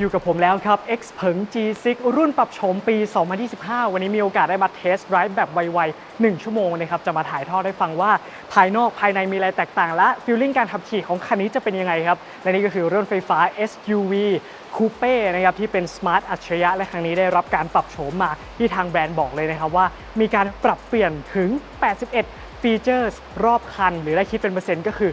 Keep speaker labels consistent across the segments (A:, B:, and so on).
A: อยู่กับผมแล้วครับ X เผิง G6 รุ่นปรับโฉมปี 2025 วันนี้มีโอกาสได้มาเทสต์ไ i ฟ์แบบไวๆ 1 ชั่วโมงนะครับ จะมาถ่ายทอดให้ฟังว่าภายนอกภายในมีอะไรแตกต่างและฟีลลิ่งการขับขี่ของคันนี้จะเป็นยังไงครับ และนี่ก็คือรถไฟฟ้า SUV คูเป้นะครับที่เป็นสมาร์ทอัจฉริยะและครั้งนี้ได้รับการปรับโฉมมาที่ทางแบรนด์บอกเลยนะครับว่า มีการปรับเปลี่ยนถึง 81 ฟีเจอร์รอบคัน หรือได้คิดเป็นเปอร์เซ็นต์ก็คือ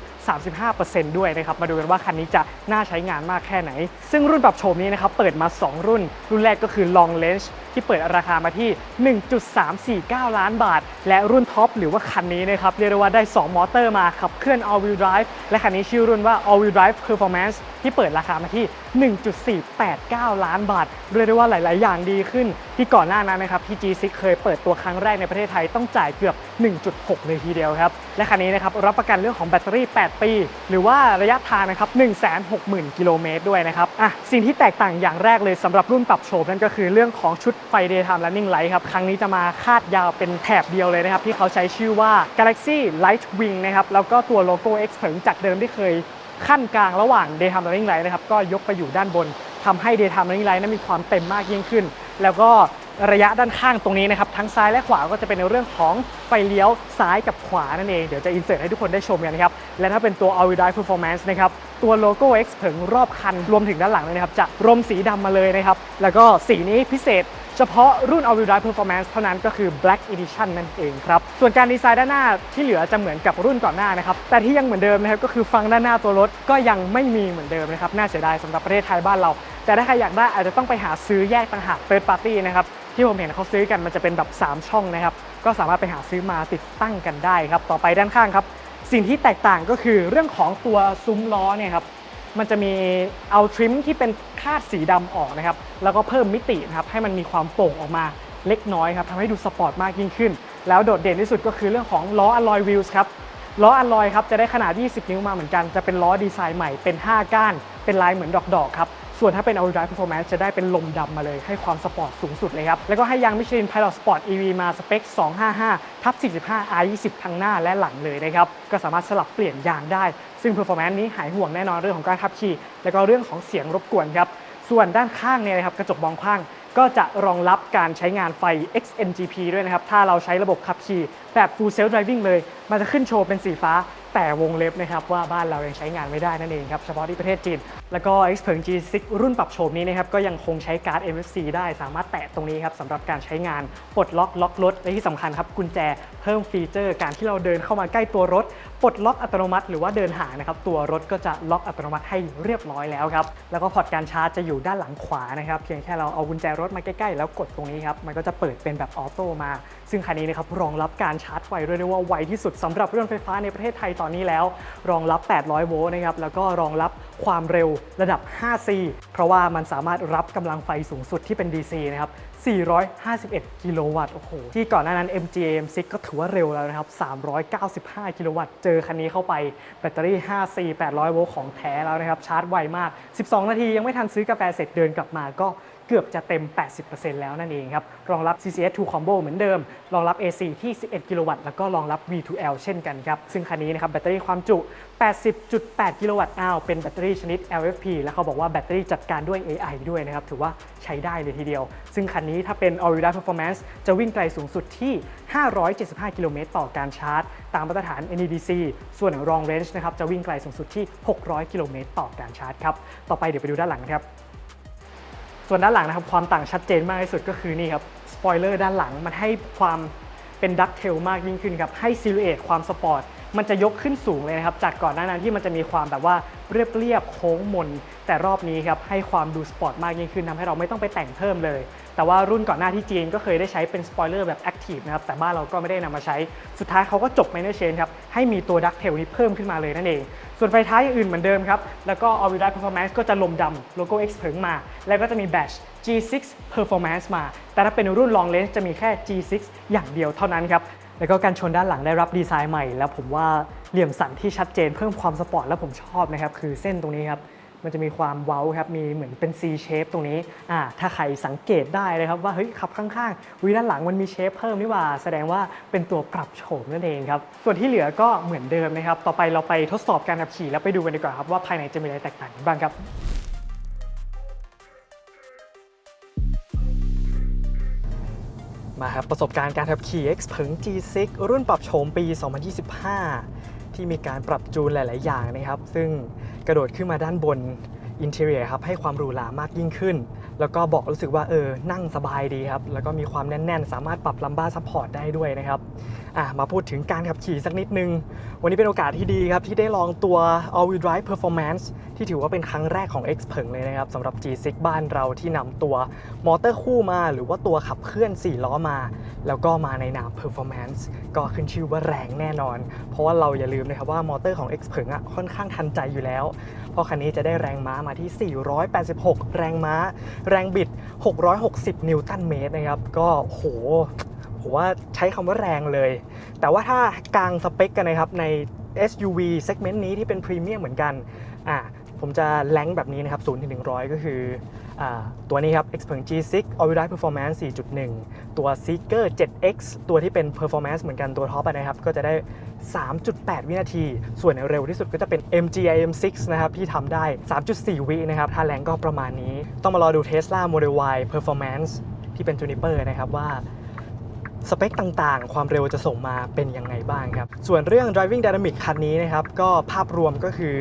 A: 35%ด้วยนะครับ มาดูกันว่าคันนี้จะน่าใช้งานมากแค่ไหน ซึ่งรุ่นปรับโฉมนี้นะครับ เปิดมา 2 รุ่น รุ่นแรกก็คือ Long Range ที่เปิดราคามาที่ 1.349 ล้านบาท และรุ่นท็อปหรือว่าคันนี้นะครับ เรียกได้ว่าได้ 2 มอเตอร์มาขับเคลื่อน All Wheel Drive และคันนี้ชื่อรุ่นว่า All Wheel Drive Performance ที่เปิดราคามาที่ 1.489 ล้านบาท เรียกได้ว่าหลาย ๆ อย่างดีขึ้น ที่ก่อนหน้านั้นนะครับที่ G6 เคยเปิดตัวครั้งแรกในประเทศไทยต้องจ่ายเกือบ 1.6 เลยทีเดียวครับ และคันนี้นะครับรับประกันเรื่องของแบตเตอรี่ 8 ปี หรือว่าระยะทางนะครับ 160,000 กิโลเมตรด้วยนะครับอะสิ่งที่แตกต่างอย่างแรกเลยสำหรับรุ่นปรับโฉมนั่นก็คือเรื่องของชุดไฟ Daytime Running Light ครับ ครั้งนี้จะมาคาดยาวเป็นแถบเดียวเลยนะครับที่เขาใช้ชื่อว่า Galaxy Light Wing นะครับแล้วก็ตัวโลโก้ X เผิงจากเดิมที่เคย ขั้นกลางระหว่าง Daytime Running Light นะครับก็ยกไปอยู่ด้านบนทำให้ Daytime Running Light นั้นมีความเต็มมากยิ่งขึ้น แล้วก็ระยะด้านข้างตรงนี้นะครับทั้งซ้ายและขวาก็จะเป็นในเรื่องของไฟเลี้ยวซ้ายกับขวานั่นเองเดี๋ยวจะอินเสิร์ตให้ทุกคนได้ชมกันนะครับและถ้าเป็นตัว All Wheel Drive Performance นะครับตัวโลโก้ X เผงรอบคันรวมถึงด้านหลังเลยนะครับจะรมสีดำมาเลยนะครับแล้วก็สีนี้พิเศษ เฉพาะรุ่น All Wheel Drive Performance เท่านั้นก็คือ Black Edition นั่นเองครับ ส่วนการดีไซน์ด้านหน้าที่เหลือจะเหมือนกับรุ่นก่อนหน้านะครับ แต่ที่ยังเหมือนเดิมนะครับก็คือฟังด้านหน้าตัวรถก็ยังไม่มีเหมือนเดิมนะครับ น่าเสียดายสำหรับประเทศไทยบ้านเรา แต่ถ้าใครอยากได้อาจจะต้องไปหาซื้อแยกต่างหาก Third Party นะครับที่ผมเห็นเขาซื้อกันมันจะเป็นแบบ 3 ช่องนะครับ ก็สามารถไปหาซื้อมาติดตั้งกันได้ครับ ต่อไปด้านข้างครับ สิ่งที่แตกต่างก็คือเรื่องของตัวซุ้มล้อเนี่ยครับ มันจะมีเอาทริมที่เป็นคาดสีดำออกนะครับ แล้วก็เพิ่มมิตินะครับให้มันมีความโป่งออกมาเล็กน้อยครับทำให้ดูสปอร์ตมากยิ่งขึ้น แล้วโดดเด่นที่สุดก็คือเรื่องของล้ออะลอยวิลส์ครับล้ออะลอยครับจะได้ขนาด 20 นิ้วมาเหมือนกัน จะเป็นล้อดีไซน์ใหม่เป็น 5 ก้าน เป็นลายเหมือนดอกๆครับ ส่วนถ้าเป็น All Drive Performance จะได้เป็นลมดำมาเลยให้ความสปอร์ตสูงสุดเลยครับ แล้วก็ให้ยางมิชลิน Pilot Sport EV มาสเปค 255ทับ45 R20 ทั้งหน้าและหลังเลยนะครับ ก็สามารถสลับเปลี่ยนยางได้ ซึ่ง Performance นี้หายห่วงแน่นอนเรื่องของการขับขี่ แล้วก็เรื่องของเสียงรบกวนครับ ส่วนด้านข้างเนี่ยนะครับกระจกมองข้างก็จะรองรับการใช้งานไฟ XNGP ด้วยนะครับ ถ้าเราใช้ระบบขับขี่แบบ Full Self Driving เลย มันจะขึ้นโชว์เป็นสีฟ้า แต่วงเล็บนะครับว่าบ้านเรายังใช้งานไม่ได้นั่นเองครับ เฉพาะที่ประเทศจีนแล้วก็ X เผิง G6 รุ่นปรับโฉมนี้นะครับก็ยังคงใช้การ์ด MFC ได้สามารถแตะตรงนี้ครับสำหรับการใช้งานปลดล็อกล็อกรถ และที่สำคัญครับกุญแจเพิ่มฟีเจอร์ การที่เราเดินเข้ามาใกล้ตัวรถปลดล็อกอัตโนมัติ หรือว่าเดินห่างนะครับตัวรถก็จะล็อกอัตโนมัติให้เรียบร้อยแล้วครับแล้วก็พอร์ตการชาร์จจะอยู่ด้านหลังขวานะครับเพียงแค่เราเอากุญแจรถมาใกล้ๆ แล้วกดตรงนี้ครับมันก็จะเปิดเป็นแบบออโต้มา ซึ่งคันนี้นะครับรองรับการชาร์จไฟเรียได้ว่าไวที่สุดสำหรับรถไฟฟ้าในประเทศไทยตอนนี้แล้ว รองรับ 800 โวลต์นะครับแล้วก็รองรับ ความเร็วระดับ 5C เพราะว่ามันสามารถรับกำลังไฟสูงสุดที่เป็น DC นะครับ 451 กิโลวัตต์ โอ้โห ที่ก่อนหน้านั้น MG M6 ก็ถือว่าเร็วแล้วนะครับ 395 กิโลวัตต์ เจอคันนี้เข้าไปแบตเตอรี่ 5C 800 โวลต์ของแท้แล้วนะครับ ชาร์จไวมาก 12 นาทียังไม่ทันซื้อกาแฟเสร็จเดินกลับมาก็ เกือบจะเต็ม 80%แล้วนั่นเองครับ รองรับ CCS 2 Combo เหมือนเดิม รองรับ AC ที่ 11 กิโลวัตต์ แล้วก็รองรับ V2L เช่นกันครับ ซึ่งคันนี้นะครับแบตเตอรี่ความจุ 80.8 กิโลวัตต์อ้าวเป็นแบตเตอรี่ชนิด LFP แล้วเขาบอกว่าแบตเตอรี่จัดการด้วย AI ด้วยนะครับ ถือว่าใช้ได้เลยทีเดียว ซึ่งคันนี้ถ้าเป็น All Wheel Drive Performance จะวิ่งไกลสูงสุดที่ 575 กิโลเมตรต่อการชาร์จ ตามมาตรฐาน NEDC ส่วน Long Range นะครับจะวิ่งไกลสูงสุดที่ 600 กิโลเมตรต่อการชาร์จครับ ต่อไปเดี๋ยวไปดูด้านหลังครับ ส่วนด้านหลังนะครับความต่างชัดเจนมากที่สุดก็คือนี่ครับสปอยเลอร์ด้านหลังมันให้ความเป็นดักเทลมากยิ่งขึ้นครับให้ซิลูเอตความสปอร์ต มันจะยกขึ้นสูงเลยนะครับ จากก่อนหน้านั้นที่มันจะมีความแบบว่าเรียบเรียบๆโค้งมน แต่รอบนี้ครับให้ความดูสปอร์ตมากยิ่งขึ้นทำให้เราไม่ต้องไปแต่งเพิ่มเลย แต่ว่ารุ่นก่อนหน้าที่จีนก็เคยได้ใช้เป็นสปอยเลอร์แบบแอคทีฟนะครับ แต่บ้านเราก็ไม่ได้นำมาใช้ สุดท้ายเขาก็จบไมเนอร์เชนครับ ให้มีตัวดักเทลนี้เพิ่มขึ้นมาเลยนั่นเอง ส่วนไฟท้ายอย่างอื่นเหมือนเดิมครับ แล้วก็ All Wheel Drive Performance ก็จะลมดำโลโก้ X เผิงมา แล้วก็จะมีแบต G6 Performance มา แต่ถ้าเป็นรุ่น Long Range จะมีแค่ G6 อย่างเดียวเท่านั้นครับ แล้วก็การชนด้านหลังได้รับดีไซน์ใหม่ แล้วผมว่าเหลี่ยมสันที่ชัดเจนเพิ่มความสปอร์ตและผมชอบนะครับ คือเส้นตรงนี้ครับ มันจะมีความเว้าครับ มีเหมือนเป็น C shape ตรงนี้อ่าถ้าใครสังเกตได้นะครับว่าเฮ้ยขับข้างๆวิด้านหลังมันมีเชฟเพิ่มนี่หว่า แสดงว่าเป็นตัวปรับโฉมนั่นเองครับ ส่วนที่เหลือก็เหมือนเดิมนะครับ ต่อไปเราไปทดสอบการขับขี่แล้วไปดูกันดีกว่าครับว่าภายในจะมีอะไรแตกต่างบ้างครับ มาครับประสบการณ์การขับขี่ X เผิง G6 รุ่นปรับโฉมปี 2025 ที่มีการปรับจูนหลาย ๆ อย่างนะครับ ซึ่งกระโดดขึ้นมาด้านบนอินเทอรียครับให้ความหรูหรามากยิ่งขึ้น แล้วก็บอกรู้สึกว่าเออนั่งสบายดีครับ แล้วก็มีความแน่น ๆ สามารถปรับลัมบ้าซัพพอร์ตได้ด้วยนะครับ อะมาพูดถึงการขับขี่สักนิดนึง วันนี้เป็นโอกาสที่ดีครับ ที่ได้ลองตัว All Wheel Drive Performance ที่ถือว่าเป็นครั้งแรกของ X เผิงเลยนะครับสำหรับ G6 บ้านเราที่นำตัวมอเตอร์คู่มา หรือว่าตัวขับเคลื่อน 4 ล้อมา แล้วก็มาในนาม Performance ก็ขึ้นชื่อว่าแรงแน่นอน เพราะว่าเราอย่าลืมนะครับว่ามอเตอร์ของ X เผิงอะค่อนข้างทันใจอยู่แล้ว เพราะคันนี้จะได้แรงม้ามาที่ 486 แรงม้า แรงบิด 660 นิวตันเมตรนะครับก็โห ผมว่าใช้คำว่าแรงเลย แต่ว่าถ้ากลางสเปคกันนะครับใน SUV segment นี้ที่เป็นพรีเมียมเหมือนกันอะผมจะแรงแบบนี้นะครับ0ถึง100 ก็คืออาตัวนี้ครับ Xpeng G6 All Wheel Drive Performance 4.1 ตัว Seeker 7X ตัวที่เป็น Performance เหมือนกันตัวท็อปนะครับ ก็จะได้ 3.8 วินาที ส่วนเร็วที่สุดก็จะเป็น MG IM6 นะครับ ที่ทำได้ 3.4 วินะครับ ถ้าแรงก็ประมาณนี้ ต้องมารอดู Tesla Model Y Performance ที่เป็น Juniper นะครับว่า สเปคต่างๆ ความเร็วจะส่งมาเป็นยังไงบ้างครับ ส่วนเรื่อง driving dynamic คันนี้นะครับ ก็ภาพรวมก็คือ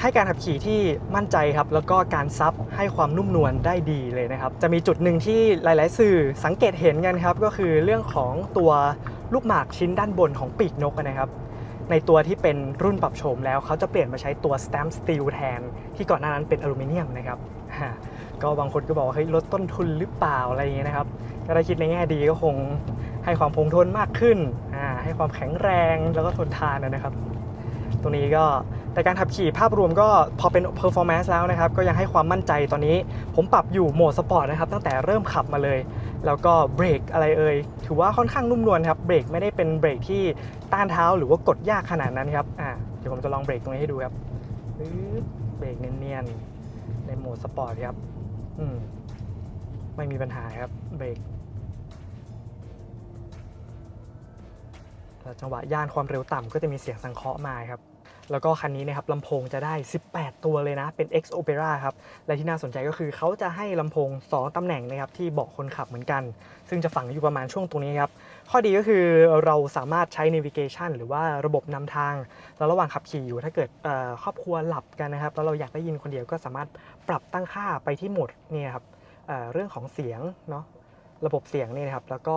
A: ให้การขับขี่ที่มั่นใจครับ แล้วก็การซับให้ความนุ่มนวลได้ดีเลยนะครับ จะมีจุดหนึ่งที่หลาย ๆ สื่อสังเกตเห็นกันครับ ก็คือเรื่องของตัวลูกหมากชิ้นด้านบนของปีกนกนะครับ ในตัวที่เป็นรุ่นปรับโฉมแล้วเขาจะเปลี่ยนมาใช้ตัว stamp steel แทน ที่ก่อนหน้านั้นเป็นอลูมิเนียมนะครับฮะ ก็บางคนก็บอกว่าเฮ้ยลดต้นทุนหรือเปล่าอะไรอย่างเงี้ยนะครับก็ถ้คิดในแง่ดีก็คงให้ความคงทนมากขึ้นอ่าให้ความแข็งแรงแล้วก็ทนทานนะครับ ตรงนี้ก็แต่การขับขี่ภาพรวมก็พอเป็น performance แล้วนะครับ ก็ยังให้ความมั่นใจตอนนี้ ผมปรับอยู่โหมดสปอร์ตนะครับ ตั้งแต่เริ่มขับมาเลย แล้วก็เบรกอะไรเอ่ยถือว่าค่อนข้างนุ่มนวลครับเบรกไม่ได้เป็นเบรกที่ต้านเท้าหรือว่ากดยากขนาดนั้นครับอ่าเดี๋ยวผมจะลองเบรกตรงนี้ให้ดูครับปึ๊บเบรกเนียนๆในโหมดสปอร์ตครับ อืม ไม่มีปัญหาครับเบรกจังหวะย่านความเร็วต่ำก็จะมีเสียงสังเคราะห์มาครับ แล้วก็คันนี้นะครับลำโพงจะได้ 18 ตัวเลยนะ เป็น X Opera ครับ และที่น่าสนใจก็คือเขาจะให้ลำโพง 2ตำแหน่งนะครับที่เบาะคนขับเหมือนกัน ซึ่งจะฝังอยู่ประมาณช่วงตรงนี้ครับ ข้อดีก็คือเราสามารถใช้ navigation หรือว่าระบบนำทางแล้วระหว่างขับขี่อยู่ถ้าเกิดครอบครัวหลับกันนะครับแล้วเราอยากได้ยินคนเดียวก็สามารถปรับตั้งค่าไปที่โหมดเนี่ยครับเเรื่องของเสียงเนาะระบบเสียงนี่นะครับแล้วก็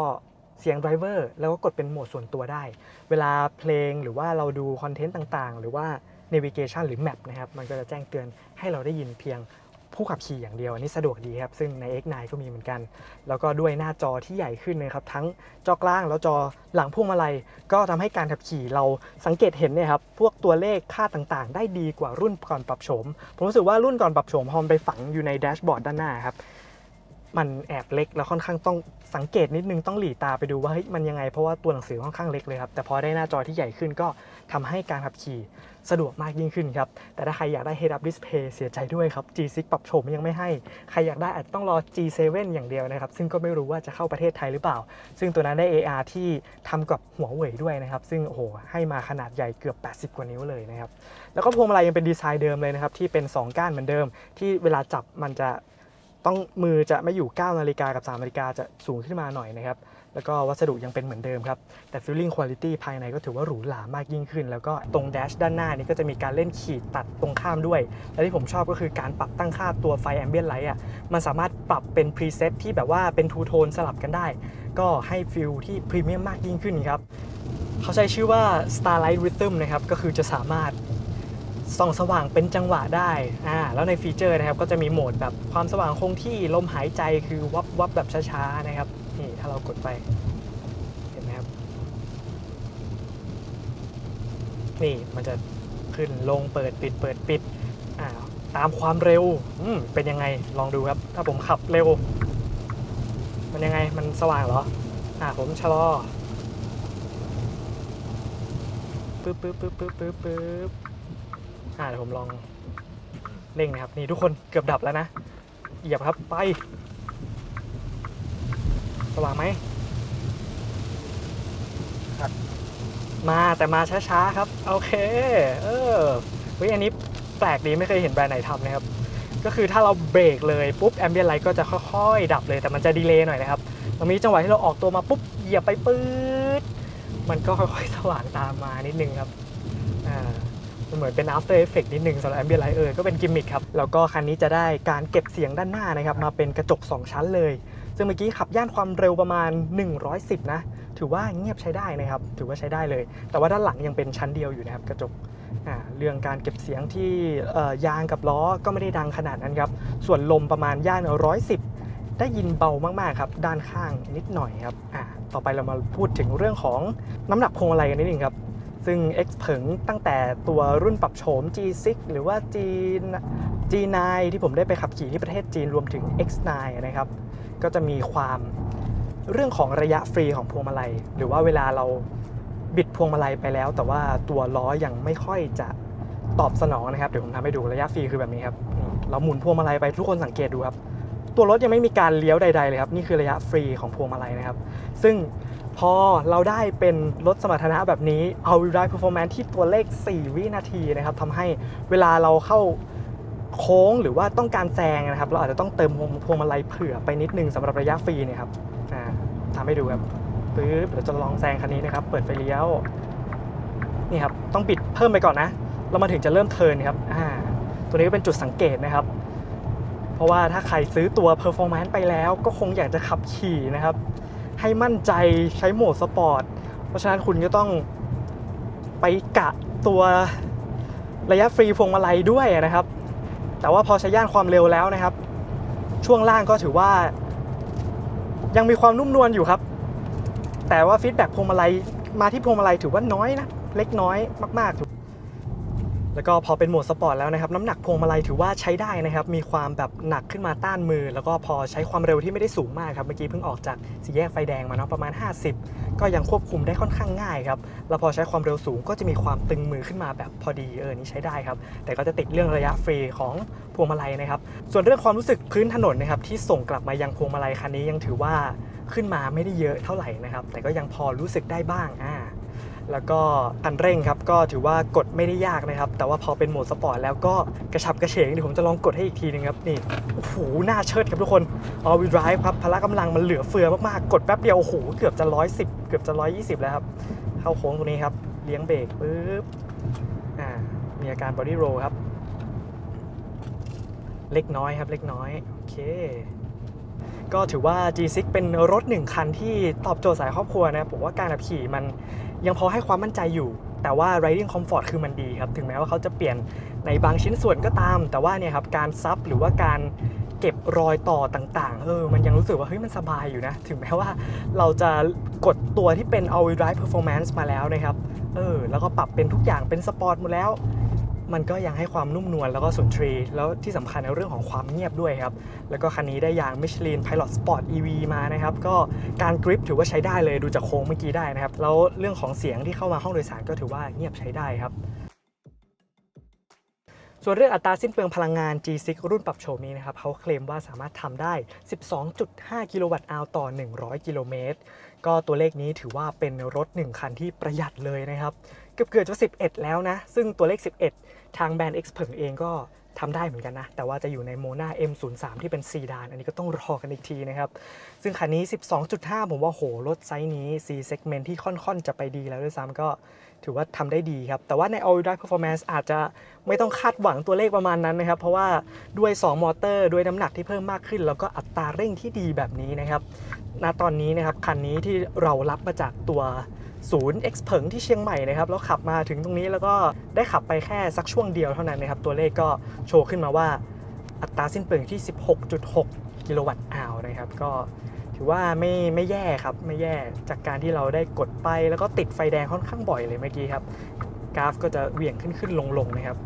A: เสียงไดรเวอร์แล้วก็กดเป็นโหมดส่วนตัวได้ เวลาเพลงหรือว่าเราดูคอนเทนต์ต่างๆ หรือว่า navigation หรือ map นะครับ มันก็จะแจ้งเตือนให้เราได้ยินเพียง ผู้ขับขี่อย่างเดียวอันนี้สะดวกดีครับ ซึ่งใน X9 ก็มีเหมือนกัน แล้วก็ด้วยหน้าจอที่ใหญ่ขึ้นนะครับ ทั้งจอกลางแล้วจอหลังพวงมาลัย ก็ทำให้การขับขี่เราสังเกตเห็นเนี่ยครับ พวกตัวเลขค่าต่างๆ ได้ดีกว่ารุ่นก่อนปรับโฉม ผมรู้สึกว่ารุ่นก่อนปรับโฉมพอมันไปฝังอยู่ในแดชบอร์ดด้านหน้าครับ มันแอบเล็กแล้วค่อนข้างต้องสังเกตนิดนึงต้องหลีตาไปดูว่าเฮ้ยมันยังไงเพราะว่าตัวหนังสือค่อนข้างเล็กเลยครับแต่พอได้หน้าจอที่ใหญ่ขึ้นก็ทำให้การขับขี่สะดวกมากยิ่งขึ้นครับ แต่ถ้าใครอยากได้ Head Up Display เสียใจด้วยครับ G6 ปรับโฉมยังไม่ให้ ใครอยากได้อาจต้องรอ G7 อย่างเดียวนะครับ ซึ่งก็ไม่รู้ว่าจะเข้าประเทศไทยหรือเปล่า ซึ่งตัวนั้นได้ AR ที่ทำกับหัวเว่ยด้วยนะครับ ซึ่งโอ้โหให้มาขนาดใหญ่เกือบ 80 กว่านิ้วเลยนะครับ แล้วก็พวงมาลัยยังเป็นดีไซน์เดิมเลยนะครับที่เป็น 2 ก้านเหมือนเดิม ที่เวลาจับมันจะ ต้องมือจะไม่อยู่ 9 นาฬิกากับ 3 นาฬิกาจะสูงขึ้นมาหน่อยนะครับ แล้วก็วัสดุยังเป็นเหมือนเดิมครับ แต่ feeling quality ภายในก็ถือว่าหรูหรามากยิ่งขึ้น แล้วก็ตรงแดชด้านหน้านี่ก็จะมีการเล่นขีดตัดตรงข้ามด้วย และที่ผมชอบก็คือการปรับตั้งค่าตัวไฟ ambient light อะ มันสามารถปรับเป็น preset ที่แบบว่าเป็น two tone สลับกันได้ ก็ให้ฟิลที่พรีเมียมมากยิ่งขึ้นครับ เขาใช้ชื่อว่า Starlight Rhythm นะครับ ก็คือจะสามารถ ส่องสว่างเป็นจังหวะได้อ่าแล้วในฟีเจอร์นะครับก็จะมีโหมดแบบความสว่างคงที่ลมหายใจคือวับวับแบบช้าๆนะครับนี่ถ้าเรากดไปเห็นไหมครับนี่มันจะขึ้นลงเปิดปิดเปิดปิดอ่าตามความเร็วอืมเป็นยังไงลองดูครับ ถ้าผมขับเร็ว มันยังไงมันสว่างเหรออ่าผมชะลอปึ๊บปึ๊บปึ๊บปึ๊บปึ๊บ อ่าเดี๋ยวผมลองเร่งนะครับ นี่ทุกคนเกือบดับแล้วนะ เหยียบครับไป สว่างไหมครับ มาแต่มาช้าๆครับ โอเค เออเฮ้ยอันนี้แปลกดีไม่เคยเห็นแบรนด์ไหนทำนะครับ ก็คือถ้าเราเบรกเลยปุ๊บแอมเบียนไลท์ก็จะค่อยๆ ดับเลยแต่มันจะดีเลย์หน่อยนะครับมันมีจังหวะที่เราออกตัวมาปุ๊บเหยียบไปปื๊ดมันก็ค่อยๆสว่างตามมานิดนึงครับ เหมือนเป็น after effect นิดนึงสำหรับ ambient light เออก็เป็นกิมมิคครับ แล้วก็คันนี้จะได้การเก็บเสียงด้านหน้านะครับมาเป็นกระจก 2 ชั้นเลย ซึ่งเมื่อกี้ขับย่านความเร็วประมาณ 110 นะ ถือว่าเงียบใช้ได้นะครับ ถือว่าใช้ได้เลย แต่ว่าด้านหลังยังเป็นชั้นเดียวอยู่นะครับกระจกเรื่องการเก็บเสียงที่ยางกับล้อก็ไม่ได้ดังขนาดนั้นครับ ส่วนลมประมาณย่าน 110 ได้ยินเบามากๆครับ ด้านข้างนิดหน่อยครับ ต่อไปเรามาพูดถึงเรื่องของน้ำหนักพวงมาลัยกันนิดนึงครับ ซึ่ง X เผิงตั้งแต่ตัวรุ่นปรับโฉม G6 หรือว่า G G9 ที่ผมได้ไปขับขี่ที่ประเทศจีนรวมถึง X9 นะครับ ก็จะมีความเรื่องของระยะฟรีของพวงมาลัย หรือว่าเวลาเราบิดพวงมาลัยไปแล้ว แต่ว่าตัวล้อยังไม่ค่อยจะตอบสนองนะครับ เดี๋ยวผมทำให้ดูระยะฟรีคือแบบนี้ครับเราหมุนพวงมาลัยไปทุกคนสังเกตดูครับ ตัวรถยังไม่มีการเลี้ยวใดๆเลยครับ นี่คือระยะฟรีของพวงมาลัยนะครับ ซึ่ง พอเราได้เป็นรถสมรรถนะแบบนี้เอา w Drive Performance ที่ตัวเลข 4 วินาทีนะครับทำให้เวลาเราเข้าโค้งหรือว่าต้องการแซงนะครับ เราอาจจะต้องเติมพวงมาลัยเผื่อไปนิดนึงสำหรับระยะฟรีเนี่ยครับอ่าทำให้ดูครับปึ๊บเดี๋ยวจะลองแซงคันนี้นะครับ เปิดไฟเลี้ยวนี่ครับต้องปิดเพิ่มไปก่อนนะเรามาถึงจะเริ่มเทิร์นครับอ่าตัวนี้ก็เป็นจุดสังเกตนะครับ เพราะว่าถ้าใครซื้อตัว Performance ไปแล้วก็คงอยากจะขับขี่นะครับ ให้มั่นใจใช้โหมดสปอร์ต เพราะฉะนั้นคุณก็ต้องไปกะตัวระยะฟรีพวงมาลัยด้วยนะครับ แต่ว่าพอใช้ย่านความเร็วแล้วนะครับ ช่วงล่างก็ถือว่า ยังมีความนุ่มนวลอยู่ครับ แต่ว่าฟีดแบ็กพวงมาลัยมาที่พวงมาลัยถือว่าน้อยนะ เล็กน้อยมากๆ แล้วก็พอเป็นโหมดสปอร์ตแล้วนะครับน้ำหนักพวงมาลัยถือว่าใช้ได้นะครับมีความแบบหนักขึ้นมาต้านมือ แล้วก็พอใช้ความเร็วที่ไม่ได้สูงมากครับเมื่อกี้เพิ่งออกจากสี่แยกไฟแดงมาเนาะประมาณ 50 ก็ยังควบคุมได้ค่อนข้างง่ายครับแล้วพอใช้ความเร็วสูงก็จะมีความตึงมือขึ้นมาแบบพอดีเออนี่ใช้ได้ครับแต่ก็จะติดเรื่องระยะฟรีของพวงมาลัยนะครับส่วนเรื่องความรู้สึกพื้นถนนนะครับที่ส่งกลับมายังพวงมาลัยคันนี้ยังถือว่าขึ้นมาไม่ได้เยอะเท่าไหร่นะครับแต่ก็ยังพอรู้สึกได้บ้างอ่า แล้วก็อันเร่งครับก็ถือว่ากดไม่ได้ยากนะครับ แต่ว่าพอเป็นโหมดสปอร์ตแล้วก็กระฉับกระเฉงเดี๋ยวผมจะลองกดให้อีกทีนึงครับนี่โอ้โหหน้าเชิดครับทุกคน all wheel drive ครับพละกำลังมันเหลือเฟือมากๆ กดแป๊บเดียวโอ้โหเกือบจะ 110 เกือบจะ 120 แล้วครับ เข้าโค้งตรงนี้ครับ เลี้ยงเบรกปึ๊บอ่ามีอาการ body roll ครับ เล็กน้อยครับเล็กน้อย โอเคก็ถือว่า G6 เป็นรถหนึ่งคันที่ตอบโจทย์สายครอบครัวนะผมว่าการขับขี่มัน ยังพอให้ความมั่นใจอยู่ แต่ว่า riding comfort คือมันดีครับ ถึงแม้ว่าเขาจะเปลี่ยนในบางชิ้นส่วนก็ตาม แต่ว่าเนี่ยครับการซับหรือว่าการเก็บรอยต่อต่างๆ เออ มันยังรู้สึกว่าเฮ้ยมันสบายอยู่นะ ถึงแม้ว่าเราจะกดตัวที่เป็น all wheel drive performance มาแล้วนะครับ เออ แล้วก็ปรับเป็นทุกอย่างเป็นสปอร์ตหมดแล้ว มันก็ยังให้ความนุ่มนวลแล้วก็สุนทรี แล้วที่สำคัญในเรื่องของความเงียบด้วยครับ แล้วก็คันนี้ได้ยาง Michelin Pilot Sport EV มานะครับ ก็การกริปถือว่าใช้ได้เลยดูจากโค้งเมื่อกี้ได้นะครับ แล้วเรื่องของเสียงที่เข้ามาห้องโดยสารก็ถือว่าเงียบใช้ได้ครับส่วนเรื่องอัตราสิ้นเปลืองพลังงาน G6 รุ่นปรับโฉมนี้นะครับเขาเคลมว่าสามารถทำได้ 12.5 กิโลวัตต์อาวต่อ 100 กิโลเมตร ก็ตัวเลขนี้ถือว่าเป็นรถ 1 คันที่ประหยัดเลยนะครับ เกือบเกือบจะ 11 แล้วนะ ซึ่งตัวเลข 11 ทางแบรนด์ X เผิงเองก็ทำได้เหมือนกันนะ แต่ว่าจะอยู่ในโมนา M03 ที่เป็นซีดาน อันนี้ก็ต้องรอกันอีกทีนะครับ ซึ่งคันนี้ 12.5 ผมว่าโหรถไซส์นี้ C segment ที่ค่อนๆ จะไปดีแล้วด้วยซ้ำก็ ถือว่าทำได้ดีครับ แต่ว่าใน All Wheel Drive Performance อาจจะไม่ต้องคาดหวังตัวเลขประมาณนั้นนะครับ เพราะว่าด้วย 2 มอเตอร์ ด้วยน้ำหนักที่เพิ่มมากขึ้น แล้วก็อัตราเร่งที่ดีแบบนี้นะครับณตอนนี้นะครับคันนี้ที่เรารับมาจากตัวศูนย์ X เผิงที่เชียงใหม่นะครับแล้วขับมาถึงตรงนี้แล้วก็ได้ขับไปแค่สักช่วงเดียวเท่านั้นนะครับ ตัวเลขก็โชว์ขึ้นมาว่าอัตราสิ้นเปลืองที่ 16.6 กิโลวัตต์อาวนะครับ ก็ ถือว่าไม่ไม่แย่ครับไม่แย่จากการที่เราได้กดไปแล้วก็ติดไฟแดงค่อนข้างบ่อยเลยเมื่อกี้ครับ กราฟก็จะเหวี่ยงขึ้นขึ้นลงลงนะครับ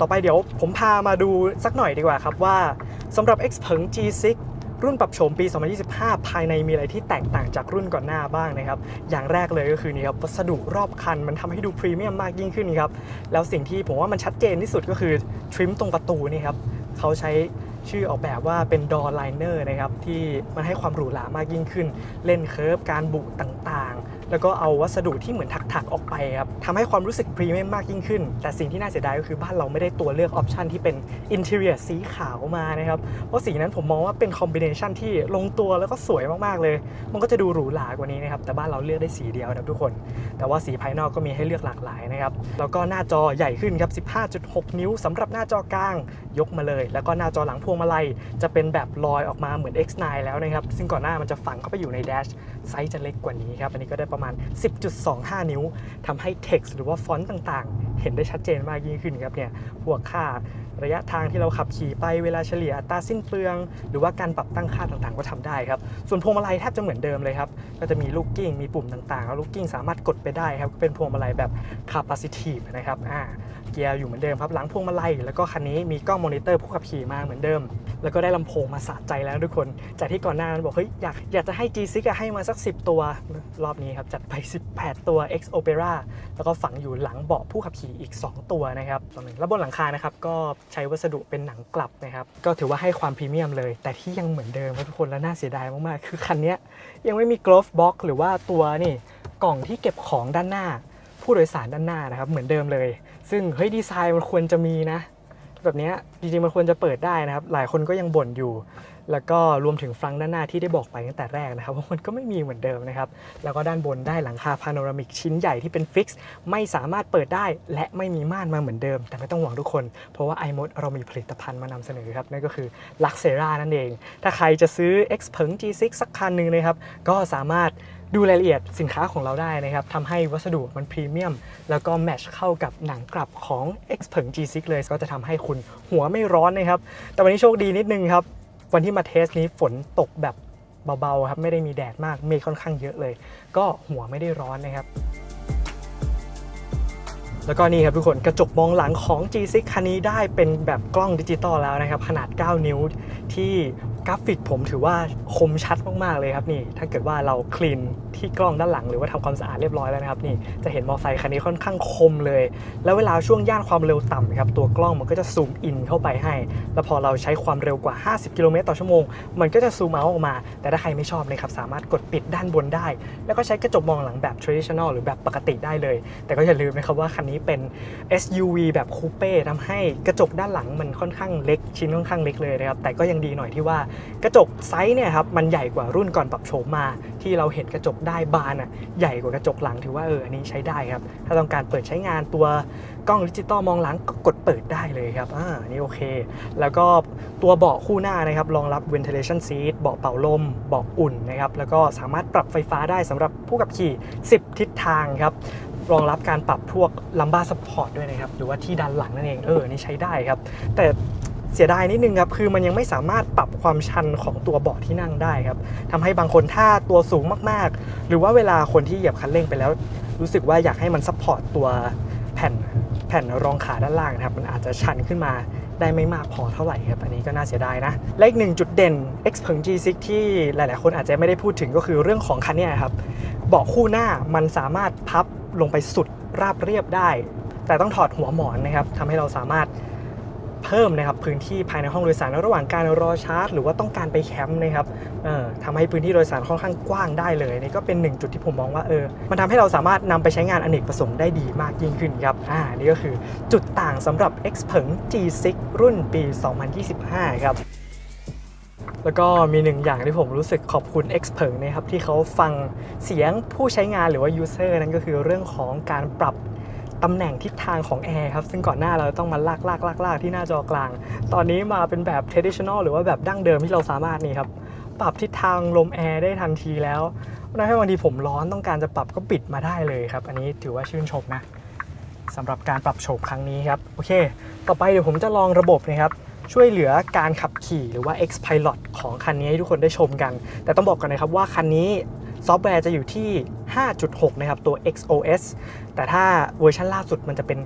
A: ต่อไปเดี๋ยวผมพามาดูสักหน่อยดีกว่าครับว่าสำหรับ X เผิง G6 รุ่นปรับโฉมปี 2025 ภายในมีอะไรที่แตกต่างจากรุ่นก่อนหน้าบ้างนะครับ อย่างแรกเลยก็คือนี่ครับวัสดุรอบคันมันทำให้ดูพรีเมียมมากยิ่งขึ้นครับ แล้วสิ่งที่ผมว่ามันชัดเจนที่สุดก็คือ ทริมตรงประตูนี่ครับ เขาใช้ ชื่อออกแบบว่าเป็นดอไลเนอร์นะครับที่มันให้ความหรูหรามากยิ่งขึ้น เล่นเคิร์ฟการบุต่างๆ แล้วก็เอาวัสดุที่เหมือนถักๆออกไปครับทำให้ความรู้สึกพรีเมียมมากยิ่งขึ้น แต่สิ่งที่น่าเสียดายก็คือบ้านเราไม่ได้ตัวเลือกออปชันที่เป็นอินเท i รียสีขาวมานะครับ เพราะสีนั้นผมมองว่าเป็นคอมบิเนชันที่ลงตัวแล้วก็สวยมากๆเลย มันก็จะดูหรูหรากว่านี้นะครับ แต่บ้านเราเลือกได้สีเดียวนะครับทุกคน แต่ว่าสีภายนอกก็มีให้เลือกหลากหลายนะครับ แล้วก็หน้าจอใหญ่ขึ้นครับ 15.6 นิ้วสำหรับหน้าจอกลางยกมาเลย แล้วก็หน้าจอหลังพวงมาลัยจะเป็นแบบลอยออกมาเหมือน X9 แล้วนะครับ ซึ่งก่อนหน้ามันจะฝังเข้าไปอยู่ในแดชไซส์จะเล็กกว่านี้ครับ อันนี้ก็ได้ประมาณ 10.25 นิ้วทำให้ text หรือว่าฟอนต์ต่างๆ เห็นได้ชัดเจนมากยิ่งขึ้นครับเนี่ยพวกค่าระยะทางที่เราขับขี่ไปเวลาเฉลี่ยอัตราสิ้นเปลือง หรือว่าการปรับตั้งค่าต่างๆ ก็ทำได้ครับ ส่วนพวงมาลัยแทบจะเหมือนเดิมเลยครับ ก็จะมีลูกกิ้ง มีปุ่มต่างๆแล้วลูกกิ้งสามารถกดไปได้ครับ เป็นพวงมาลัยแบบ capacitive นะครับอ่าเกียร์อยู่เหมือนเดิมครับ หลังพวงมาลัย แล้วก็คันนี้มีกล้องมอนิเตอร์ผู้ขับขี่มาเหมือนเดิม แล้วก็ได้ลำโพงมาสะใจแล้วทุกคน จากที่ก่อนหน้านั้นบอกเฮ้ยอยากอยากจะให้ G6 อะให้มาสัก 10 ตัว รอบนี้ครับจัดไป 18 ตัว X Opera แล้วก็ฝังอยู่หลังเบาะผู้ขับขี่อีก 2 ตัวนะครับตรงนี้แล้วบนหลังคานะครับก็ใช้วัสดุเป็นหนังกลับนะครับ ก็ถือว่าให้ความพรีเมียมเลย แต่ที่ยังเหมือนเดิมครับทุกคนและน่าเสียดายมากๆ คือคันนี้ยังไม่มี glove box หรือว่าตัวนี่กล่องที่เก็บของด้านหน้า ผู้โดยสารด้านหน้านะครับ เหมือนเดิมเลย ซึ่งเฮ้ยดีไซน์มันควรจะมีนะ แบบนี้จริงๆมันควรจะเปิดได้นะครับ หลายคนก็ยังบ่นอยู่ แล้วก็รวมถึงฟรังด้านหน้าที่ได้บอกไปตั้งแต่แรกนะครับว่ามันก็ไม่มีเหมือนเดิมนะครับ แล้วก็ด้านบนได้หลังคาพาโนรามิกชิ้นใหญ่ที่เป็นฟิกซ์ไม่สามารถเปิดได้ และไม่มีม่านมาเหมือนเดิม แต่ไม่ต้องห่วงทุกคน เพราะว่า iMod เรามีผลิตภัณฑ์มานำเสนอครับ นั่นก็คือ Luxera นั่นเอง ถ้าใครจะซื้อ X เพิง G6 สักคันหนึ่งนะครับก็สามารถดูรายละเอียดสินค้าของเราได้นะครับทำให้วัสดุมันพรีเมียม แล้วก็แมชเข้ากับหนังกลับของ X เพิง G6 เลยก็จะทำให้คุณหัวไม่ร้อนนะครับแต่วันนี้โชคดีนิดนึงครับ วันที่มาเทสนี้ฝนตกแบบเบาๆครับไม่ได้มีแดดมากเมฆค่อนข้างเยอะเลย ก็หัวไม่ได้ร้อนนะครับ แล้วก็นี่ครับทุกคนกระจกมองหลังของ G6 คันนี้ได้เป็นแบบกล้องดิจิตอลแล้วนะครับ ขนาด 9 นิ้วที่ กราฟิกผมถือว่าคมชัดมาก ๆ เลยครับนี่ ถ้าเกิดว่าเราคลีนที่กล้องด้านหลังหรือว่าทำความสะอาดเรียบร้อยแล้วนะครับนี่จะเห็นมอเตอร์ไซค์คันนี้ค่อนข้างคมเลย แล้วเวลาช่วงย่านความเร็วต่ำครับตัวกล้องมันก็จะซูมอินเข้าไปให้ แล้วพอเราใช้ความเร็วกว่า 50 กิโลเมตรต่อชั่วโมง มันก็จะซูมเอาออกมา แต่ถ้าใครไม่ชอบนะครับสามารถกดปิดด้านบนได้ แล้วก็ใช้กระจกมองหลังแบบ traditional หรือแบบปกติได้เลย แต่ก็อย่าลืมนะครับว่าคันนี้เป็น SUV แบบคูเป้ทำให้กระจกด้านหลังมันค่อนข้างเล็กชิ้นค่อนข้างเล็กเลยนะครับแต่ก็ยังดีหน่อยที่ว่ากระจกไซส์เนี่ยครับมันใหญ่กว่ารุ่นก่อนปรับโฉมมาที่เราเห็นกระจกได้บานอะใหญ่กว่ากระจกหลังถือว่าเอออันนี้ใช้ได้ครับ ถ้าต้องการเปิดใช้งานตัวกล้องดิจิตอลมองหลังก็กดเปิดได้เลยครับอ่านี่โอเค แล้วก็ตัวเบาะคู่หน้านะครับรองรับ ventilation seat เบาะเป่าลมเบาะอุ่นนะครับแล้วก็สามารถปรับไฟฟ้าได้สำหรับผู้ขับขี่ 10 ทิศทางครับรองรับการปรับพวกลัมบ้าสปอร์ตด้วยนะครับ หรือว่าที่ดันหลังนั่นเอง เออ นี่ใช้ได้ครับ แต่ เสียดายนิดนึงครับคือมันยังไม่สามารถปรับความชันของตัวเบาะที่นั่งได้ครับทำให้บางคนถ้าตัวสูงมากๆ หรือว่าเวลาคนที่เหยียบคันเร่งไปแล้ว รู้สึกว่าอยากให้มันซัพพอร์ตตัวแผ่นแผ่นรองขาด้านล่างนะครับมันอาจจะชันขึ้นมาได้ไม่มากพอเท่าไหร่ครับ อันนี้ก็น่าเสียดายนะ และอีกหนึ่งจุดเด่น X เพิง G6 ที่หลาย ๆ คนอาจจะไม่ได้พูดถึงก็คือเรื่องของคันนี้ครับ เบาะคู่หน้ามันสามารถพับลงไปสุดราบเรียบได้ แต่ต้องถอดหัวหมอนนะครับทำให้เราสามารถ เพิ่มนะครับพื้นที่ภายในห้องโดยสารระหว่างการรอชาร์จ หรือว่าต้องการไปแคมป์นะครับทำให้พื้นที่โดยสารค่อนข้างกว้างได้เลยนี่ก็เป็นหนึ่งจุดที่ผมมองว่าเออมันทำให้เราสามารถนำไปใช้งานอเนกประสงค์ได้ดีมากยิ่งขึ้นครับอ่านี่ก็คือจุดต่างสำหรับ X เพิง G6 รุ่นปี 2025 ครับแล้วก็มีหนึ่งอย่างที่ผมรู้สึกขอบคุณ X เพิงนะครับที่เขาฟังเสียงผู้ใช้งานหรือว่า user นั่นก็คือเรื่องของการปรับ ตำแหน่งทิศทางของแอร์ครับ ซึ่งก่อนหน้าเราต้องมาลากลากลากลากที่หน้าจอกลาง ตอนนี้มาเป็นแบบ traditional หรือว่าแบบดั้งเดิมที่เราสามารถนี่ครับ ปรับทิศทางลมแอร์ได้ทันทีแล้วทำให้บางทีผมร้อนต้องการจะปรับก็ปิดมาได้เลยครับ อันนี้ถือว่าชื่นชมนะสำหรับการปรับโฉมครั้งนี้ครับ โอเค ต่อไปเดี๋ยวผมจะลองระบบนะครับช่วยเหลือการขับขี่หรือว่า X Pilot ของคันนี้ให้ทุกคนได้ชมกัน แต่ต้องบอกก่อนนะครับว่าคันนี้ ซอฟต์แวร์จะอยู่ที่ 5.6 นะครับ ตัว XOS แต่ถ้าเวอร์ชันล่าสุดมันจะเป็น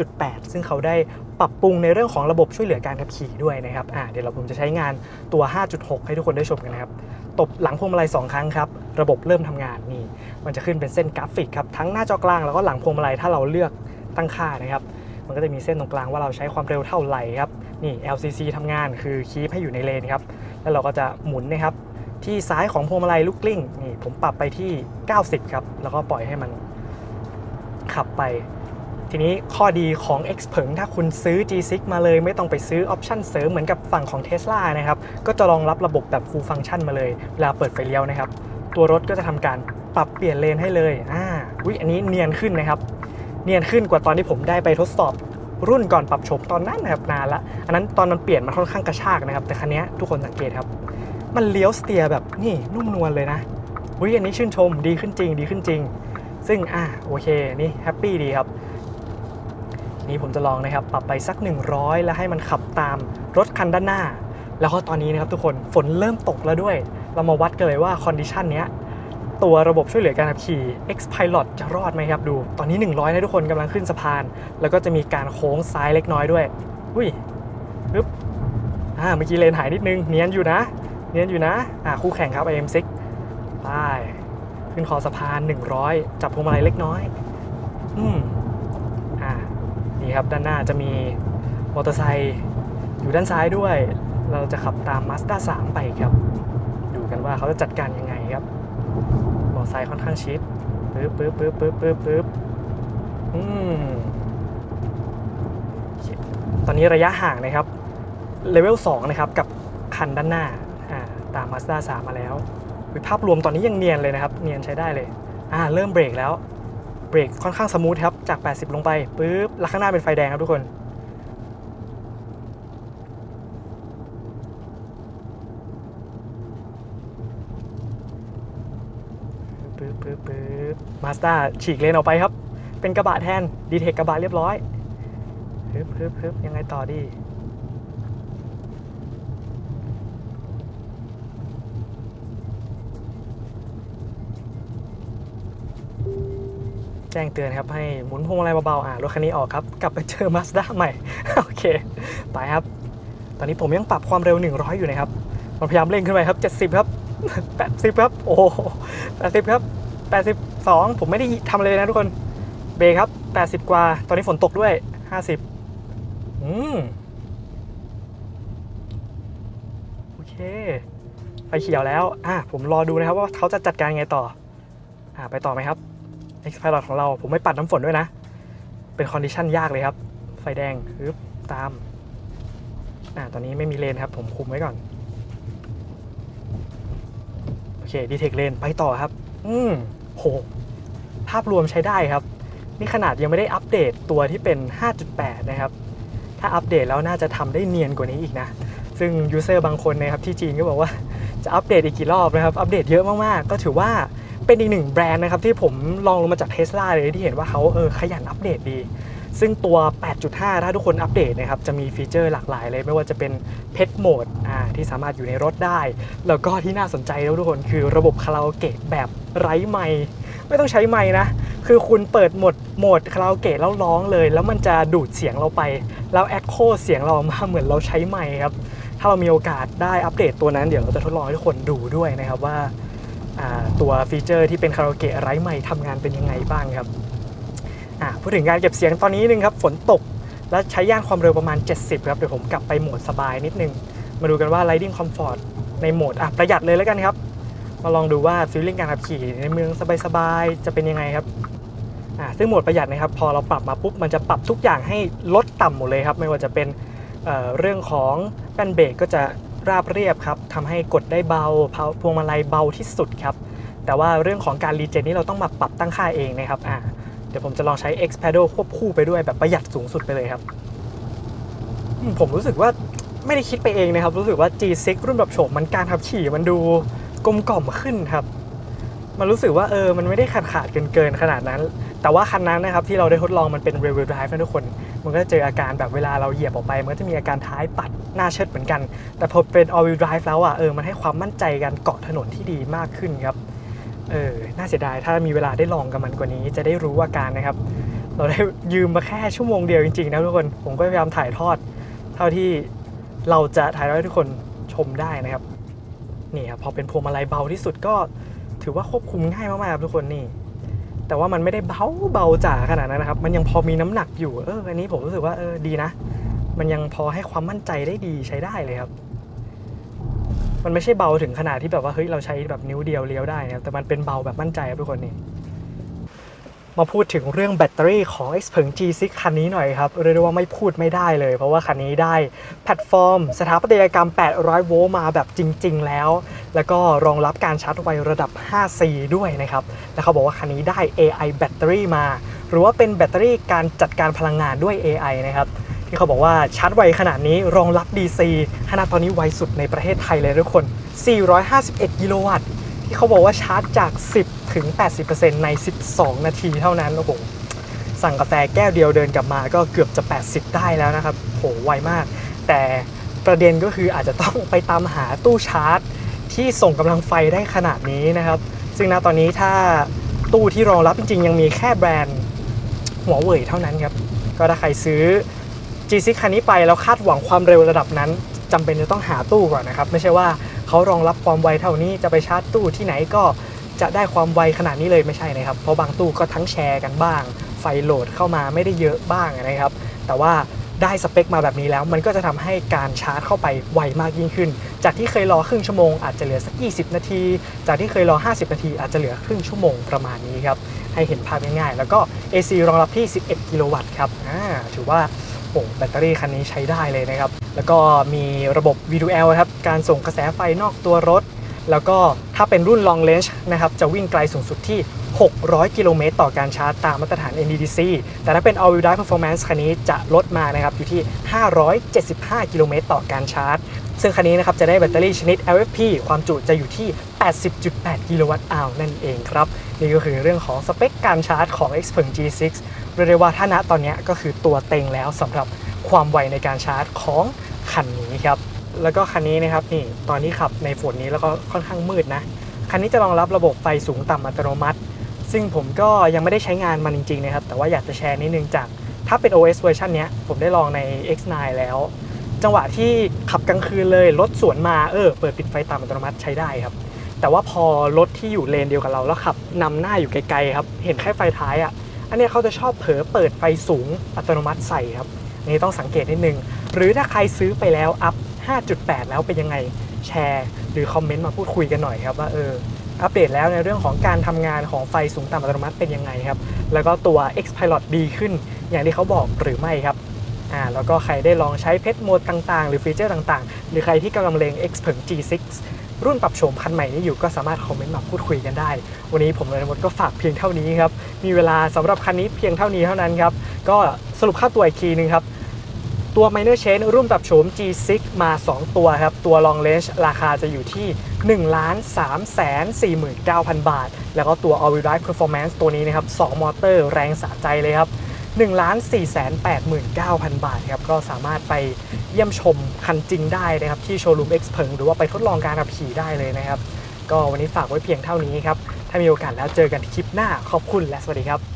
A: 5.8 ซึ่งเขาได้ปรับปรุงในเรื่องของระบบช่วยเหลือการขับขี่ด้วยนะครับอ่าเดี๋ยวเราผมจะใช้งานตัว 5.6 ให้ทุกคนได้ชมกันนะครับ ตบหลังพวงมาลัย 2 ครั้งครับ ระบบเริ่มทำงานนี่ มันจะขึ้นเป็นเส้นกราฟิกครับ ทั้งหน้าจอกลางแล้วก็หลังพวงมาลัยถ้าเราเลือกตั้งค่านะครับ มันก็จะมีเส้นตรงกลางว่าเราใช้ความเร็วเท่าไหร่ครับ นี่ LCC ทำงานคือคีปให้อยู่ในเลนครับ แล้วเราก็จะหมุนนะครับ ที่ซ้ายของพวงมาลัยลูกกลิ้งนี่ผมปรับไปที่ 90 ครับ แล้วก็ปล่อยให้มันขับไป ทีนี้ข้อดีของ X เผิงถ้าคุณซื้อ G6 มาเลย ไม่ต้องไปซื้อออปชันเสริมเหมือนกับฝั่งของ Tesla นะครับ ก็จะรองรับระบบแบบ full function มาเลยเวลาเปิดไฟเลี้ยวนะครับ ตัวรถก็จะทำการปรับเปลี่ยนเลนให้เลยอ่าวิอันนี้เนียนขึ้นนะครับ เนียนขึ้นกว่าตอนที่ผมได้ไปทดสอบรุ่นก่อนปรับโฉมตอนนั้นนะครับนานละ อันนั้นตอนมันเปลี่ยนมันค่อนข้างกระชากนะครับ แต่คันนี้ทุกคนสังเกตครับ มันเลี้ยวสเตียร์แบบนี่นุ่มนวลเลยนะวิอันนี้ชื่นชมดีขึ้นจริง ดีขึ้นจริง ซึ่งอะโอเคนี่แฮปปี้ดีครับ นี่ผมจะลองนะครับปรับไปสัก 100 แล้วให้มันขับตามรถคันด้านหน้า แล้วก็ตอนนี้นะครับทุกคนฝนเริ่มตกแล้วด้วย เรามาวัดกันเลยว่าคอนดิชันเนี้ยตัวระบบช่วยเหลือการขับขี่ X Pilot จะรอดไหมครับดู ตอนนี้ 100นะทุกคนกำลังขึ้นสะพาน แล้วก็จะมีการโค้งซ้ายเล็กน้อยด้วย อุ้ยปึ๊บอ่าเมื่อกี้เลนหายนิดนึง เนียนอยู่นะ เนียนอยู่นะ อ่าคู่แข่งครับ IM6 ไปขึ้นคอสะพาน 100 จับพวงมาลัยเล็กน้อย อืมอ่านี่ครับด้านหน้าจะมีมอเตอร์ไซค์อยู่ด้านซ้ายด้วย เราจะขับตาม Mazda 3 ไปครับ ดูกันว่าเขาจะจัดการยังไงครับ มอเตอร์ไซค์ค่อนข้างชิดปึ๊บปึ๊บปึ๊บปึ๊บปึ๊บปึ๊บอืมตอนนี้ระยะห่างนะครับเลเวล2นะครับกับคันด้านหน้า ตาม Mazda 3 มาแล้วอุ๊ยภาพรวมตอนนี้ยังเนียนเลยนะครับ เนียนใช้ได้เลยอ่าเริ่มเบรกแล้ว เบรกค่อนข้างสมูทครับ จาก 80 ลงไปปุ๊บแล้วข้างหน้าเป็นไฟแดงครับทุกคน ปึ๊บปึ๊บปึ๊บมาสด้าฉีกเลนออกไปครับ เป็นกระบะแทน ดีเทคกระบะเรียบร้อย ปึ๊บปึ๊บปึ๊บยังไงต่อดี แจ้งเตือนครับ ให้หมุนพวงมาลัยเบาๆอ่ารถคันนี้ออกครับ กลับไปเจอมาสด้าใหม่ โอเค ไปครับ ตอนนี้ผมยังปรับความเร็ว 100 อยู่นะครับมันพยายามเร่งขึ้นไปครับ 70 ครับ 80 ครับ โอ้80 ครับ 82 ผมไม่ได้ทำอะไรเลยนะทุกคน เบรกครับ 80 กว่า ตอนนี้ฝนตกด้วย 50 อืมโอเค ไฟเขียวแล้ว อะผมรอดูนะครับว่าเขาจะจัดการยังไงต่อ อะไปต่อไหมครับ X Pilot ของเราผมไม่ปัดน้ำฝนด้วยนะ เป็นคอนดิชันยากเลยครับ ไฟแดงฮึบตามอ่าตอนนี้ไม่มีเลนครับ ผมคุมไว้ก่อน โอเคดีเทคเลนไปต่อครับ อืมโห ภาพรวมใช้ได้ครับ นี่ขนาดยังไม่ได้อัปเดตตัวที่เป็น 5.8 นะครับ ถ้าอัปเดตแล้วน่าจะทำได้เนียนกว่านี้อีกนะ ซึ่งยูเซอร์บางคนนะครับที่จีนก็บอกว่าจะอัปเดตอีกกี่รอบนะครับ อัปเดตเยอะมากๆ ก็ถือว่า เป็นอีกหนึ่งแบรนด์นะครับที่ผมลองลงมาจากเทสลาเลยที่เห็นว่าเขาเออขยันอัปเดตดี ซึ่งตัว 8.5 ถ้าทุกคนอัปเดตนะครับจะมีฟีเจอร์หลากหลายเลย ไม่ว่าจะเป็นเพ t โหมดอ่าที่สามารถอยู่ในรถได้ แล้วก็ที่น่าสนใจแล้วทุกคนคือระบบคาราโอเกะแบบไร้ไมค์ไม่ต้องใช้ไมค์นะ คือคุณเปิดโหมดโหมดคาราโอเกะแล้วร้องเลย แล้วมันจะดูดเสียงเราไป แล้วแอคโคเสียงเรามาเหมือนเราใช้ไมค์ครับถ้าเรามีโอกาสได้อัปเดตตัวนั้นเดี๋ยวเราจะทดลองให้ทุกคนดูด้วยนะครับว่า ตัวฟีเจอร์ที่เป็นคาราโอเกะไร้ไมค์ทำงานเป็นยังไงบ้างครับพูดถึงการเก็บเสียงตอนนี้นึงครับฝนตกและใช้ย่านความเร็วประมาณ 70 ครับ เดี๋ยวผมกลับไปโหมดสบายนิดนึง มาดูกันว่า Riding Comfort ในโหมดอะประหยัดเลยแล้วกันครับ มาลองดูว่าฟีลลิ่งการขับขี่ในเมืองสบายๆ จะเป็นยังไงครับอะซึ่งโหมดประหยัดนะครับ พอเราปรับมาปุ๊บ มันจะปรับทุกอย่างให้ลดต่ำหมดเลยครับ ไม่ว่าจะเป็นเเรื่องของแป้นเบรกก็จะ ราบเรียบครับทำให้กดได้เบาพวงมาลัยเบาที่สุดครับแต่ว่าเรื่องของการรีเจนนี่เราต้องมาปรับตั้งค่าเองนะครับอะเดี๋ยวผมจะลองใช้ X Pedal ควบคู่ไปด้วยแบบประหยัดสูงสุดไปเลยครับ ผมรู้สึกว่าไม่ได้คิดไปเองนะครับ รู้สึกว่า G6 รุ่นแบบโฉมมันการขับขี่มันดูกลมกล่อมขึ้นครับ มันรู้สึกว่าเออมันไม่ได้ขาดขาดเกินเกินขนาดนั้น แต่ว่าคันนั้นนะครับที่เราได้ทดลองมันเป็น rear wheel drive นะทุกคน มันก็จะเจออาการแบบเวลาเราเหยียบออกไป มันก็จะมีอาการท้ายปัดหน้าเชิดเหมือนกัน แต่พอเป็น all wheel drive แล้วอะเออมันให้ความมั่นใจการเกาะถนนที่ดีมากขึ้นครับเออน่าเสียดายถ้ามีเวลาได้ลองกับมันกว่านี้จะได้รู้อาการนะครับ เราได้ยืมมาแค่ชั่วโมงเดียวจริงๆนะทุกคนผมก็พยายามถ่ายทอด เท่าที่เราจะถ่ายทอดให้ทุกคนชมได้นะครับนี่ครับพอเป็นพวงมาลัยเบาที่สุดก็ถือว่าควบคุมง่ายมากๆครับทุกคนนี่ แต่ว่ามันไม่ได้เบาเบาจ๋าขนาดนั้นนะครับ มันยังพอมีน้ำหนักอยู่ เออ อันนี้ผมรู้สึกว่าเออดีนะ มันยังพอให้ความมั่นใจได้ดีใช้ได้เลยครับ มันไม่ใช่เบาถึงขนาดที่แบบว่าเฮ้ยเราใช้แบบนิ้วเดียวเลี้ยวได้นะครับ แต่มันเป็นเบาแบบมั่นใจครับทุกคนนี่ มาพูดถึงเรื่องแบตเตอรี่ของ x p e r G6 คันนี้หน่อยครับ เรียกได้ว่าไม่พูดไม่ได้เลย เพราะว่าคันนี้ได้แพลตฟอร์ม สถาปัตยกรรม 800 โวลต์มาแบบจริง ๆ แล้ว แล้วก็รองรับการชาร์จไวระดับ 5C ด้วยนะครับ แล้วเขาบอกว่าคันนี้ได้ AI แบตเตอรี่มา หรือว่าเป็นแบตเตอรี่การจัดการพลังงานด้วย AI นะครับที่เขาบอกว่าชาร์จไวขนาดนี้รองรับ DC ขนาดตอนนี้ไวสุดในประเทศไทยเลยทุกคน 451 กิโลวัตต์ ที่เขาบอกว่าชาร์จจาก 10 ถึง 80%ใน 12 นาทีเท่านั้นโอ้โหสั่งกาแฟแก้วเดียวเดินกลับมาก็เกือบจะ 80 ได้แล้วนะครับโหไวมาก แต่ประเด็นก็คืออาจจะต้องไปตามหาตู้ชาร์จ ที่ส่งกำลังไฟได้ขนาดนี้นะครับ ซึ่งณตอนนี้ถ้าตู้ที่รองรับจริง ๆ ยังมีแค่แบรนด์หัวเว่ยเท่านั้นครับ ก็ถ้าใครซื้อ G6 คันนี้ไปแล้วคาดหวังความเร็วระดับนั้นจำเป็นจะต้องหาตู้ก่อนนะครับ ไม่ใช่ว่า เขารองรับความไวเท่านี้จะไปชาร์จตู้ที่ไหนก็จะได้ความไวขนาดนี้เลยไม่ใช่นะครับ เพราะบางตู้ก็ทั้งแชร์กันบ้าง ไฟโหลดเข้ามาไม่ได้เยอะบ้างนะครับ แต่ว่าได้สเปคมาแบบนี้แล้ว มันก็จะทำให้การชาร์จเข้าไปไวมากยิ่งขึ้น จากที่เคยรอครึ่งชั่วโมงอาจจะเหลือสัก 20 นาที จากที่เคยรอ 50 นาที อาจจะเหลือครึ่งชั่วโมงประมาณนี้ครับ ให้เห็นภาพง่ายๆ แล้วก็ AC รองรับที่ 11 กิโลวัตต์ครับถือว่า โอ้แบตเตอรี่คันนี้ใช้ได้เลยนะครับ แล้วก็มีระบบ V2L ครับ การส่งกระแสไฟนอกตัวรถ แล้วก็ถ้าเป็นรุ่น long range นะครับ จะวิ่งไกลสูงสุดที่ 600 กิโลเมตรต่อการชาร์จตามมาตรฐาน NEDC แต่ถ้าเป็น all wheel drive performance คันนี้จะลดมานะครับอยู่ที่ 575 กิโลเมตรต่อการชาร์จ ซึ่งคันนี้นะครับจะได้แบตเตอรี่ชนิด LFP ความจุจะอยู่ที่ 80.8 กิโลวัตต์อาวนั่นเองครับ นี่ก็คือเรื่องของสเปคการชาร์จของ Xpeng G6 เรียกได้ว่าถ้าณตอนนี้ก็คือตัวเต็งแล้วสำหรับความไวในการชาร์จของคันนี้ครับ แล้วก็คันนี้นะครับนี่ตอนที่ขับในฝนนี้แล้วก็ค่อนข้างมืดนะ คันนี้จะรองรับระบบไฟสูงต่ำอัตโนมัติ ซึ่งผมก็ยังไม่ได้ใช้งานมันจริงๆนะครับ แต่ว่าอยากจะแชร์นิดนึงจาก ถ้าเป็น OS เวอร์ชันนี้ผมได้ลองใน X9 แล้ว จังหวะที่ขับกลางคืนเลยรถสวนมาเออเปิดปิดไฟต่ำอัตโนมัติใช้ได้ครับ แต่ว่าพอรถที่อยู่เลนเดียวกับเราแล้วขับนำหน้าอยู่ไกลๆครับเห็นแค่ไฟท้ายอะอันนี้เขาจะชอบเผลอเปิดไฟสูงอัตโนมัติใส่ครับอันนี่ต้องสังเกตนิดนึง หรือถ้าใครซื้อไปแล้วอัพ 5.8 แล้วเป็นยังไงแชร์ หรือคอมเมนต์มาพูดคุยกันหน่อยครับว่าเอออัปเดตแล้วในเรื่องของการทำงานของไฟสูงต่ำอัตโนมัติเป็นยังไงครับ แล้วก็ตัว X Pilot ดีขึ้นอย่างที่เขาบอกหรือไม่ครับ อ่าแล้วก็ใครได้ลองใช้เพชรโหมดต่างๆ หรือฟีเจอร์ต่างๆ หรือใครที่กำลังเลง X p e r G6 รุ่นปรับโฉมคันใหม่นี้อยู่ก็สามารถคอมเมนต์มาพูดคุยกันได้ วันนี้ผมเลยมดก็ฝากเพียงเท่านี้ครับ มีเวลาสำหรับคันนี้เพียงเท่านี้เท่านั้นครับ ก็สรุปค่าตัวอีกทีนึงครับ ตัว Minor Change รุ่นปรับโฉม G6 มา 2 ตัวครับ ตัว Long Range ราคาจะอยู่ที่ 1 3 4 9 0 0 0 บาท แล้วก็ตัว All Wheel Drive Performance ตัวนี้นะครับ 2 มอเตอร์แรงสะใจเลยครับ 1 4 8 9 0 0 บาทครับก็สามารถไปเยี่ยมชมคันจริงได้นะครับที่โชว์รูม X p e r หรือว่าไปทดลองการขับขี่ได้เลยนะครับ ก็วันนี้ฝากไว้เพียงเท่านี้ครับ ถ้ามีโอกาสแล้วเจอกันที่คลิปหน้าขอบคุณและสวัสดีครับ